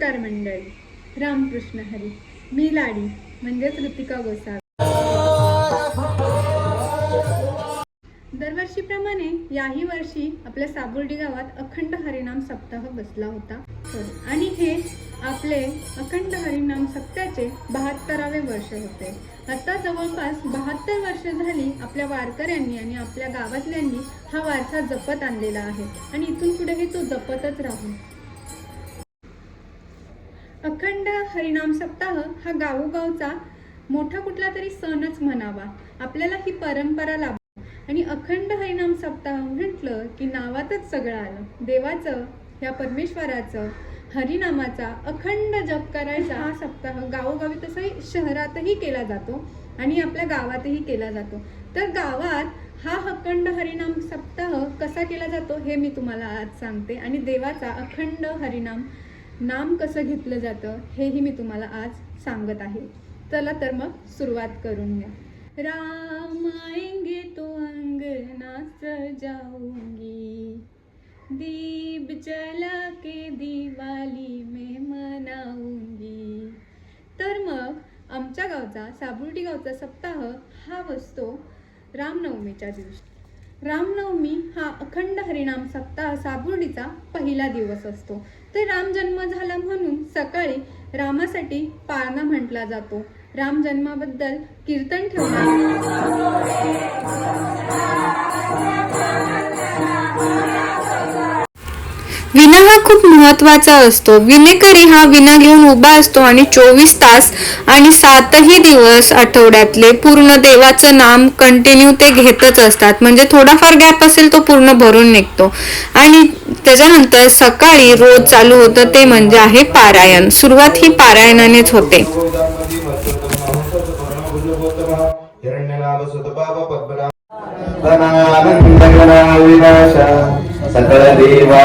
नमस्कार मंडळी. रामकृष्ण हरी. मी लाडी म्हणजेच ऋतिका गोसावी. दरवर्षीप्रमाणे याही वर्षी आपल्या साबुर्डी गावात अखंड हरिनाम सप्ताह बसला होता. आणि हे आपले अखंड हरिनाम सप्त्याचे बहात्तरावे वर्ष होते. आता जवळपास बहात्तर वर्ष झाली आपल्या वारकऱ्यांनी आणि आपल्या गावातल्यांनी हा वारसा जपत आणलेला आहे. आणि इथून पुढेही तो जपतच राहू. अखंड हरिनाम सप्ताह हा गावोगावचा मोठा कुठला तरी सणच म्हणावा. आपल्याला ही परंपरा लाभ. आणि अखंड हरिनाम सप्ताह म्हटलं की नावातच सगळं आलं. देवाचं या परमेश्वराचं हरिनामाचा अखंड जप करायचा हा सप्ताह गावोगावी तसंही शहरातही केला जातो आणि आपल्या गावातही केला जातो. तर गावात हा अखंड हरिनाम सप्ताह कसा केला जातो हे मी तुम्हाला आज सांगते. आणि देवाचा अखंड हरिनाम नाम कसं घेतलं जातं हेही मी तुम्हाला आज सांगत आहे. चला तर मग सुरुवात करून घ्या. राम आएंगे तो अंगना सजाऊंगी. दीप जला के दिवाली में मनाऊंगी. तर मग आमच्या गावचा साबुर्डी गावचा सप्ताह हा बसतो रामनवमीच्या दिवशी. रामनवमी हा अखंड हरिणाम सप्ताह साबुर्डीचा पहिला दिवस असतो. तर राम जन्म झाला म्हणून सकाळी रामासाठी पाळणा म्हटला जातो. राम जन्माबद्दल कीर्तन ठेवण्यात विना हा खूप महत्त्वाचा असतो. विनेकरी हा विना घेऊन उभा असतो आणि चोवीस तास आणि सातही दिवस आठवड्यातले पूर्ण देवाचं नाम कंटिन्यू ते घेतच असतात. म्हणजे थोडाफार गॅप असेल तो पूर्ण भरून निघतो. आणि त्याच्यानंतर सकाळी रोज चालू होतं ते म्हणजे आहे पारायण. सुरुवात ही पारायणानेच होते. विनाशा सकल देवा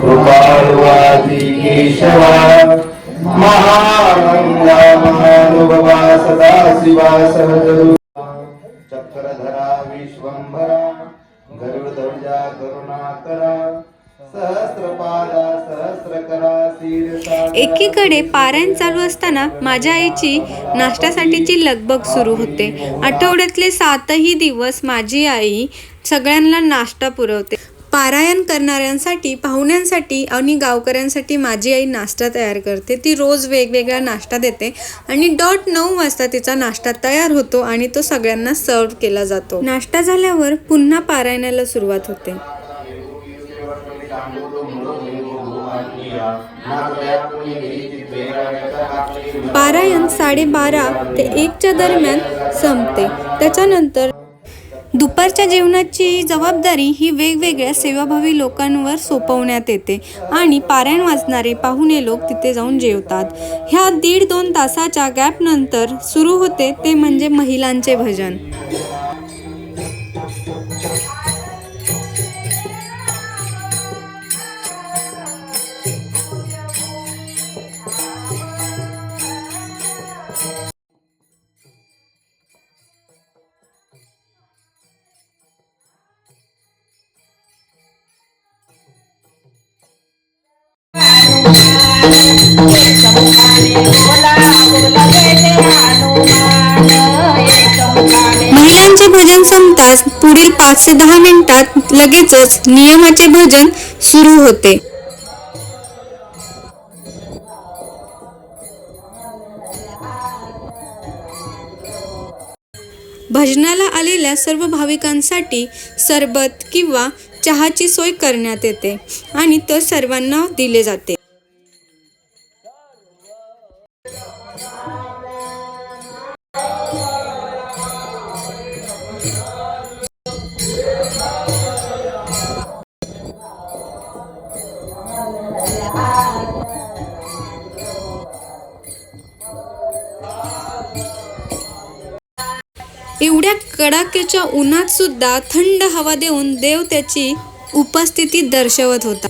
कृपाळुवादी केशवा महागंगा महानुभवा सदा शिवा सहजरू चक्रधरा विश्वंभरा माझ्या करुणा करा. एकीकडे पारायण चालू असताना माझ्या आईची नाश्त्यासाठीची लगबग सुरू होते. आठवड्यातले सातही दिवस माझी आई सगळ्यांना नाश्ता पुरवते. पारायण करणाऱ्यांसाठी पाहुण्यांसाठी आणि गावकऱ्यांसाठी माझी आई नाश्ता तयार करते. ती रोज वेगवेगळा नाश्ता देते आणि डॉट नऊ वाजता तिचा नाश्ता तयार होतो आणि तो सगळ्यांना सर्व केला जातो. नाश्ता झाल्यावर पुन्हा पारायणाला सुरुवात होते. पारायण साडेबारा ते एकच्या दरम्यान संपते. त्याच्यानंतर दुपारच्या जेवणाची जबाबदारी ही वेगवेगळ्या सेवाभावी लोकांवर सोपवण्यात येते आणि पारायण वाचणारे पाहुणे लोक तिथे जाऊन जेवतात. ह्या दीड दोन तासाच्या गॅपनंतर सुरू होते ते म्हणजे महिलांचे भजन. पुढील पाच ते दहा मिनिटात लगेचच नियमाचे भजन सुरू होते. भजनाला आलेल्या सर्व भाविकांसाठी सरबत किंवा चहाची सोय करण्यात येते आणि तो सर्वांना दिले जाते. कडाक्याच्या उन्हात सुद्धा थंड हवा देऊन देव त्याची उपस्थिती दर्शवत होता.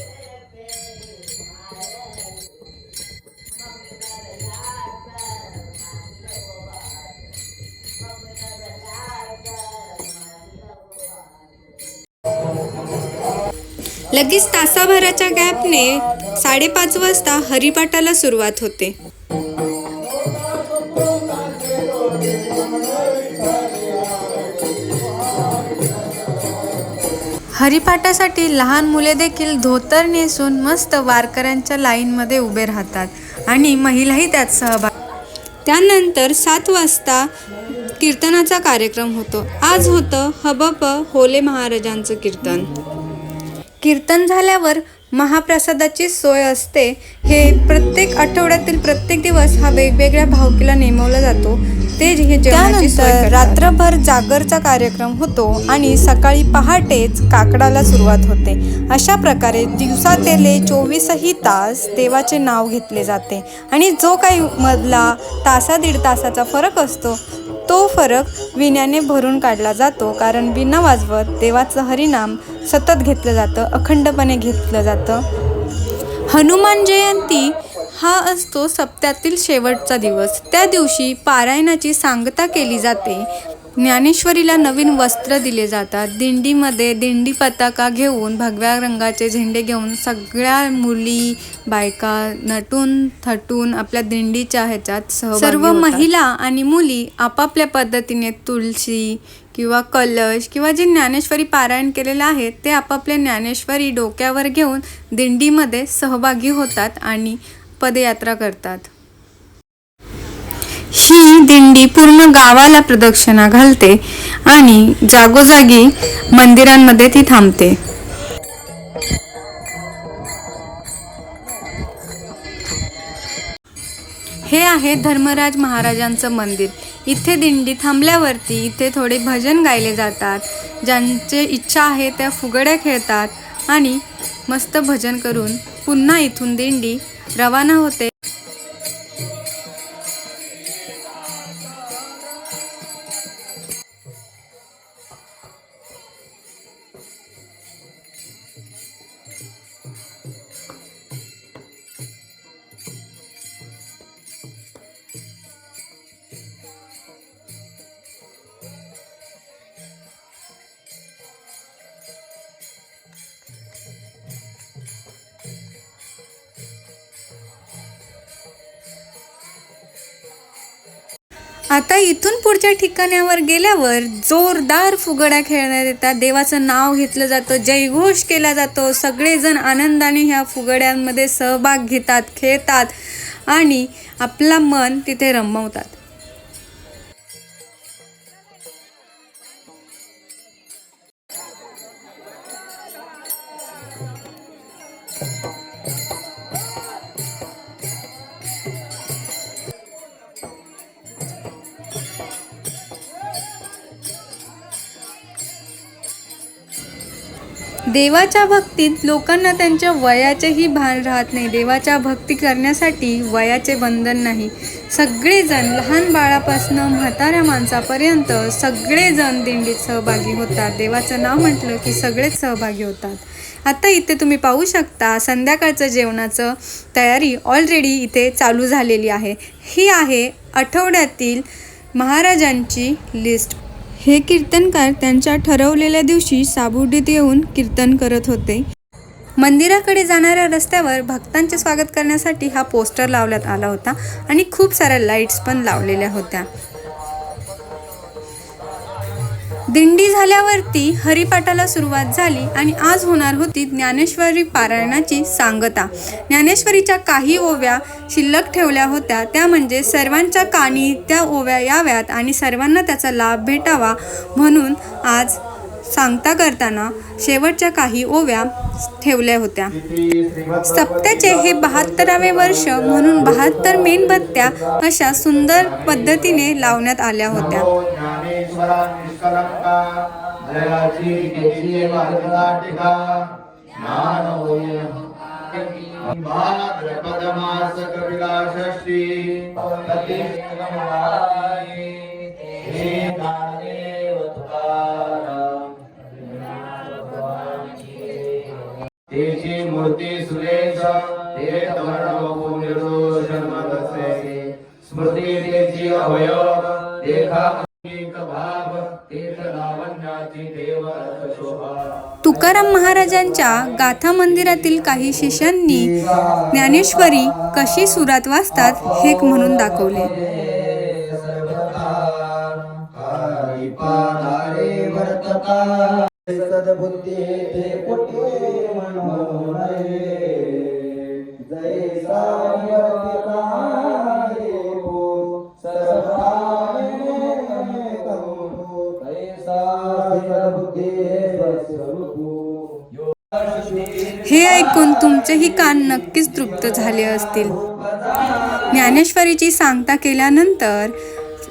लगेच तासाभराच्या गॅपने साडेपाच वाजता हरिपाठाला सुरुवात होते. हरिपाठासाठी लहान मुले देखील धोतर नेसून मस्त वारकऱ्यांच्या लाईनमध्ये उभे राहतात आणि महिलाही त्यात सहभाग त्यानंतर सात वाजता कीर्तनाचा कार्यक्रम होतो. आज होतं हबप होले महाराजांचं कीर्तन. कीर्तन झाल्यावर महाप्रसादाची सोय असते. हे प्रत्येक आठवड्यातील प्रत्येक दिवस हा वेगवेगळ्या भावकीला नेमवला जातो. ते हे करतात. रात्रभर जागरचा कार्यक्रम होतो आणि सकाळी पहाटेच काकडाला सुरुवात होते. अशा प्रकारे दिवसातेले चोवीसही तास देवाचे नाव घेतले जाते. आणि जो काही मधला तासा दीड तासाचा फरक असतो तो फरक विण्याने भरून काढला जातो. कारण विणा वाजवत देवाचं हरिनाम सतत घेतलं जातं अखंडपणे घेतलं जातं. हनुमान जयंती हा असतो सप्त्यातील शेवटचा दिवस. त्या दिवशी पारायणाची सांगता केली जाते. ज्ञानेश्वरीला नवीन वस्त्र दिले जातात. दिंडीमध्ये दिंडी पताका घेऊन भगव्या रंगाचे झेंडे घेऊन सगळ्या मुली बायका नटून थटून आपल्या दिंडीच्या ह्याच्यात सर्व महिला आणि मुली आपापल्या पद्धतीने तुळशी किंवा कलश किंवा जे ज्ञानेश्वरी पारायण केलेलं आहे ते आपापल्या ज्ञानेश्वरी डोक्यावर घेऊन दिंडीमध्ये सहभागी होतात आणि पदयात्रा करतात. ही दिंडी पूर्ण गावाला प्रदक्षिणा घालते आणि जागोजागी मंदिरांमध्ये ती थांबते. हे आहे धर्मराज महाराजांचं मंदिर. इथे दिंडी थांबल्यावरती इथे थोडे भजन गायले जातात. ज्यांचे इच्छा आहे त्या फुगड्या खेळतात आणि मस्त भजन करून पुन्हा इथून दिंडी रवाना होते. आता इथून पुढच्या ठिकाणावर गेल्यावर जोरदार फुगड्या खेळण्यात येतात. देवाचं नाव घेतलं जातं जयघोष केला जातो. सगळेजण आनंदाने ह्या फुगड्यांमध्ये सहभाग घेतात खेळतात आणि आपला मन तिथे रमवतात. देवाच्या भक्तीत लोकांना त्यांच्या वयाचेही भान राहत नाही. देवाच्या भक्ती करण्यासाठी वयाचे बंधन नाही. सगळेजण लहान बाळापासनं म्हाताऱ्या माणसापर्यंत सगळेजण दिंडीत सहभागी होतात. देवाचं नाव म्हटलं की सगळेच सहभागी होतात. आता इथे तुम्ही पाहू शकता संध्याकाळचं जेवणाचं तयारी ऑलरेडी इथे चालू झालेली आहे. ही आहे आठवड्यातील महाराजांची लिस्ट हे कीर्तनकार त्यांच्या ठरवलेल्या दिवशी साबुडीत येऊन कीर्तन करत होते. मंदिराकडे जाणाऱ्या रस्त्यावर भक्तांचे स्वागत करण्यासाठी हा पोस्टर लावण्यात आला होता आणि खूप साऱ्या लाईट्स पण लावलेल्या होत्या. दिंडी झाल्यावरती हरिपाठाला सुरुवात झाली आणि आज होणार होती ज्ञानेश्वरी पारायणाची सांगता. ज्ञानेश्वरीच्या काही ओव्या शिल्लक ठेवल्या होत्या. त्या म्हणजे सर्वांच्या कानी त्या ओव्या याव्यात आणि सर्वांना त्याचा लाभ भेटावा म्हणून आज सांगता करताना शेवटच्या काही ओव्या ठेवल्या होत्या. सप्त्याचे हे बहात्तरावे वर्ष म्हणून बहात्तर मेणबत्त्या अशा सुंदर पद्धतीने लावण्यात आल्या होत्या. ज्ञानेश्वरा तेची मूर्ती सुरेश ते तमरण निर्दोष स्मृती तेची अवयव देखा भाव तीर्थ लावण्याची देव शोभा. तुकाराम महाराजांच्या गाथा मंदिरातील काही शिष्यांनी ज्ञानेश्वरी कशी सुरात वाचतात हे म्हणून दाखवले. सद्बुद्धी ते कुटी म्हणून जय हे ऐकून तुमचेही कान नक्कीच तृप्त झाले असतील. ज्ञानेश्वरीची सांगता केल्यानंतर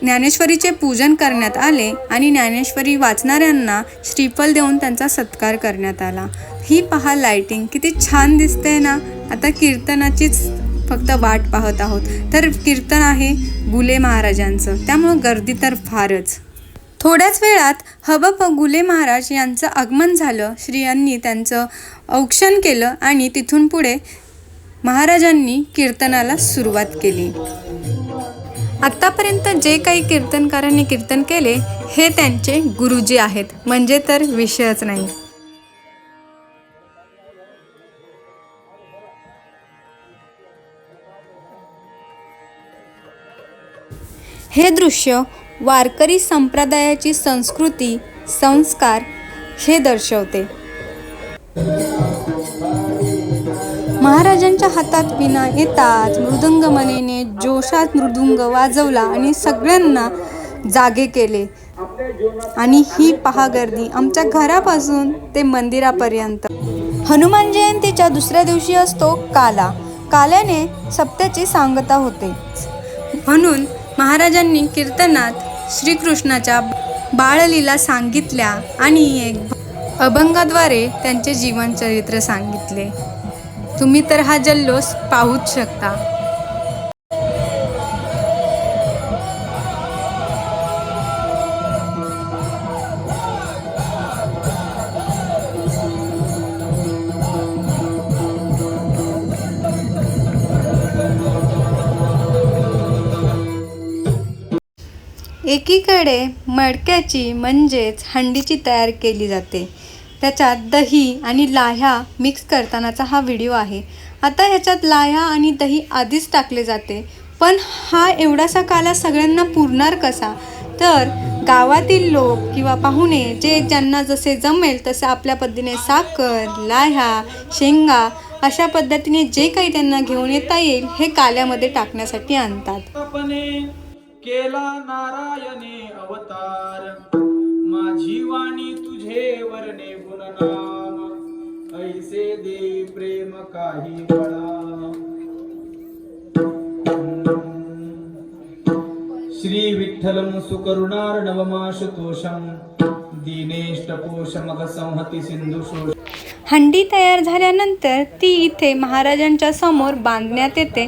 ज्ञानेश्वरीचे पूजन करण्यात आले आणि ज्ञानेश्वरी वाचणाऱ्यांना श्रीफल देऊन त्यांचा सत्कार करण्यात आला. ही पहा लाइटिंग किती छान दिसते ना? आता कीर्तनाचीच फक्त वाट पाहत आहोत. तर कीर्तन आहे गुले महाराजांचं. त्यामुळं गर्दी तर फारच. थोड्याच वेळात हबप गुले महाराज यांचं आगमन झालं. श्रियांनी त्यांचं औक्षण केलं आणि तिथून पुढे महाराजांनी कीर्तनाला सुरुवात केली. आत्तापर्यंत जे काही कीर्तनकारांनी कीर्तन केले हे त्यांचे गुरुजी आहेत. म्हणजे तर विषयच नाही. हे दृश्य वारकरी संप्रदायाची संस्कृती संस्कार हे दर्शवते. महाराजांच्या हातात विना येताच मृदंग मनेने जोशात मृदुंग वाजवला आणि सगळ्यांना जागे केले. आणि ही पहा गर्दी. आमच्या घरापासून ते मंदिरापर्यंत. हनुमान जयंतीच्या दुसऱ्या दिवशी असतो काला. काल्याने सप्त्याची सांगता होते. म्हणून महाराजांनी कीर्तनात श्रीकृष्णाच्या बाळलीला सांगितल्या आणि एक अभंगाद्वारे त्यांचे जीवनचरित्र सांगितले. तुम्ही तर हा जल्लोष पाहूच शकता. एकीकडे मडक्याची म्हणजेच हंडीची तयार केली जाते. त्याच्यात दही आणि लाह्या मिक्स करतानाचा हा व्हिडिओ आहे. आता ह्याच्यात लाह्या आणि दही आधीच टाकले जाते. पण हा एवढासा काला सगळ्यांना पुरणार कसा? तर गावातील लोक किंवा पाहुणे जे ज्यांना जसे जमेल तसे आपल्या पद्धतीने साखर लाह्या शेंगा अशा पद्धतीने जे काही त्यांना घेऊन येता येईल हे काल्यामध्ये टाकण्यासाठी आणतात. केला नारायणी अवतार. माझी वाणी तुझे वर्णे गुणनाम. ऐसे दे प्रेम काही बळा श्री विठ्ठलम सुकरुणार्णवमाशुतोषम दीनेष्टपोषमग हंडी तयार झाल्यानंतर ती इथे महाराजांच्या समोर बांधण्यात येते.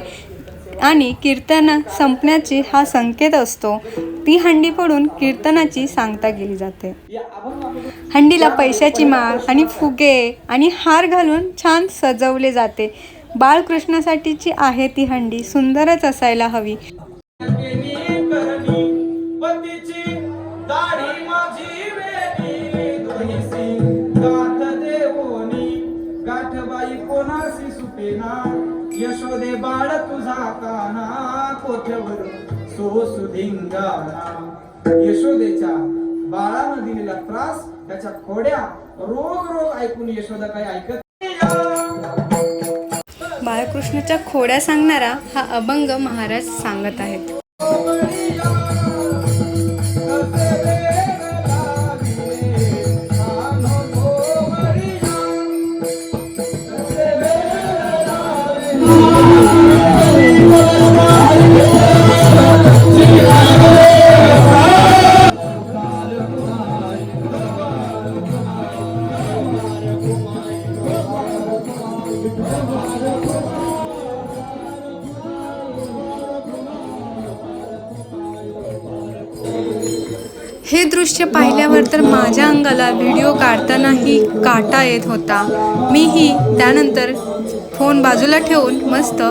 आणि कीर्तन संपण्याची हा संकेत असतो. ती हंडी पडून कीर्तनाची सांगता केली जाते. हंडीला पैशाची माळ आणि फुगे आणि हार घालून छान सजवले जाते. बाळकृष्णासाठीची आहे ती हंडी सुंदरच असायला हवी. केली यशोदे बाळ तुझा काना कोठ्यावर सो सुधिंगाना यशोदेच्या बाळानं दिलेला त्रास त्याच्या खोड्या रोग रोग ऐकून यशोदा काही ऐकत बाळकृष्णाच्या खोड्या सांगणारा हा अभंग महाराज सांगत आहेत. हे दृश्य पाहिल्यावर तर माझ्या अंगाला व्हिडिओ काढतानाही काटा येत होता. मीही त्यानंतर फोन बाजूला ठेवून मस्त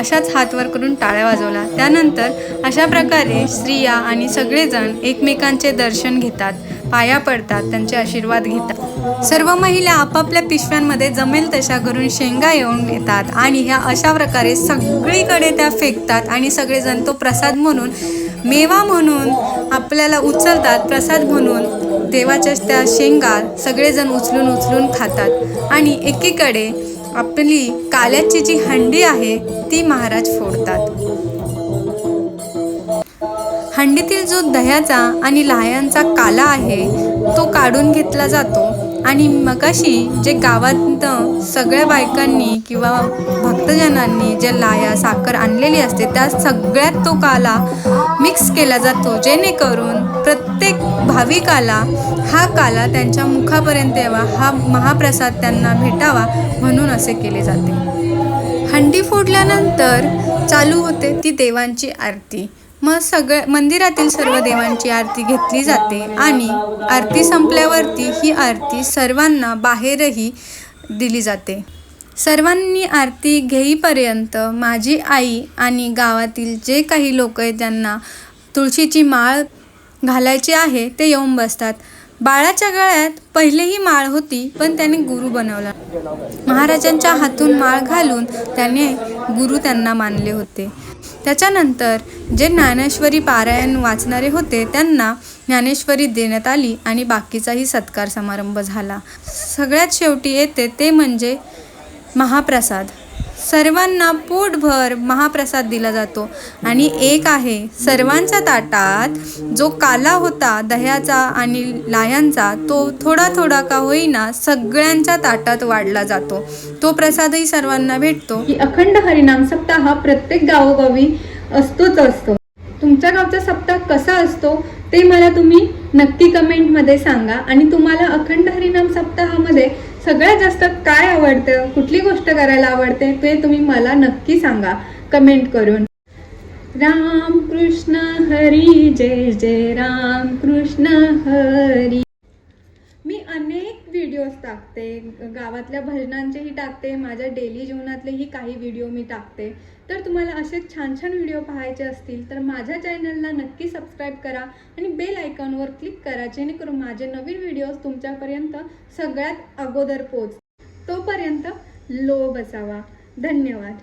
अशाच हात वर करून टाळ्या वाजवला. त्यानंतर अशा प्रकारे स्त्रिया आणि सगळेजण एकमेकांचे दर्शन घेतात पाया पडतात त्यांचे आशीर्वाद घेतात. सर्व महिला आपापल्या पिशव्यांमध्ये जमेल तशा करून शेंगा येऊन येतात आणि ह्या अशा प्रकारे सगळीकडे त्या फेकतात आणि सगळेजण तो प्रसाद म्हणून मेवा म्हणून आपल्याला उचलतात. प्रसाद म्हणून देवाच्या त्या शेंगा सगळेजण उचलून उचलून खातात आणि एकीकडे आपली काल्याची जी हंडी आहे ती महाराज फोडतात. हंडीतील जो दह्याचा आणि लाह्यांचा काला आहे तो काढून घेतला जातो. आणि मगाशी जे गावात सगळ्या बायकांनी किंवा भक्तजनांनी जे लाया साखर आणलेली असते त्या सगळ्यात तो काला मिक्स केला जातो. जेणेकरून प्रत्येक भाविकाला हा काला त्यांच्या मुखापर्यंत यावा हा महाप्रसाद त्यांना भेटावा म्हणून असे केले जाते. हंडी फोडल्यानंतर चालू होते ती देवांची आरती. मग सगळ्या मंदिरातील सर्व देवांची आरती घेतली जाते. आणि आरती संपल्यावरती ही आरती सर्वांना बाहेरही दिली जाते. सर्वांनी आरती घेईपर्यंत माझी आई आणि गावातील जे काही लोक आहेत ज्यांना तुळशीची माळ घालायची आहे ते येऊन बसतात. बाळाच्या गळ्यात पहिलेही माळ होती पण त्याने गुरु बनवला. महाराजांच्या हातून माळ घालून त्याने गुरु त्यांना मानले होते. त्याच्यानंतर जे ज्ञानेश्वरी पारायण वाचणारे होते त्यांना ज्ञानेश्वरी देण्यात आली आणि बाकीचाही सत्कार समारंभ झाला. सगळ्यात शेवटी येते ते म्हणजे महाप्रसाद. सर्वांना पोटभर महाप्रसाद दिला जातो. आणि एक आहे सर्वांच्या ताटात जो काला होता दह्याचा आणि लायांचा तो थोडा थोडा का होईना सगळ्यांच्या ताटात वाढला जातो. तो प्रसादही सर्वांना भेटतो. की अखंड हरिनाम सप्ताह हा प्रत्येक गावोगावी असतोच असतो. तुमच्या गावचा सप्ताह कसा असतो ते मला तुम्ही नक्की कमेंटमध्ये सांगा. आणि तुम्हाला अखंड हरिनाम सप्ताहामध्ये सगळ्यात जास्त काय आवडतं? कुठली गोष्ट करायला आवडते? ते तुम्ही मला नक्की सांगा. कमेंट करून. राम कृष्ण हरी जय जय राम कृष्ण हरी. मी अनेक व्हिडिओज टाकते गावातल्या भजनांचेही टाकते माझ्या डेली जीवनातलेही काही व्हिडिओ मी टाकते. तर तुम्हाला असे छान छान व्हिडिओ पाहायचे असतील तर माझ्या चॅनलला नक्की सबस्क्राईब करा आणि बेल आयकॉनवर क्लिक करा जेणेकरून माझे नवीन व्हिडिओज तुमच्यापर्यंत सगळ्यात अगोदर पोच तोपर्यंत लो बसावा. धन्यवाद.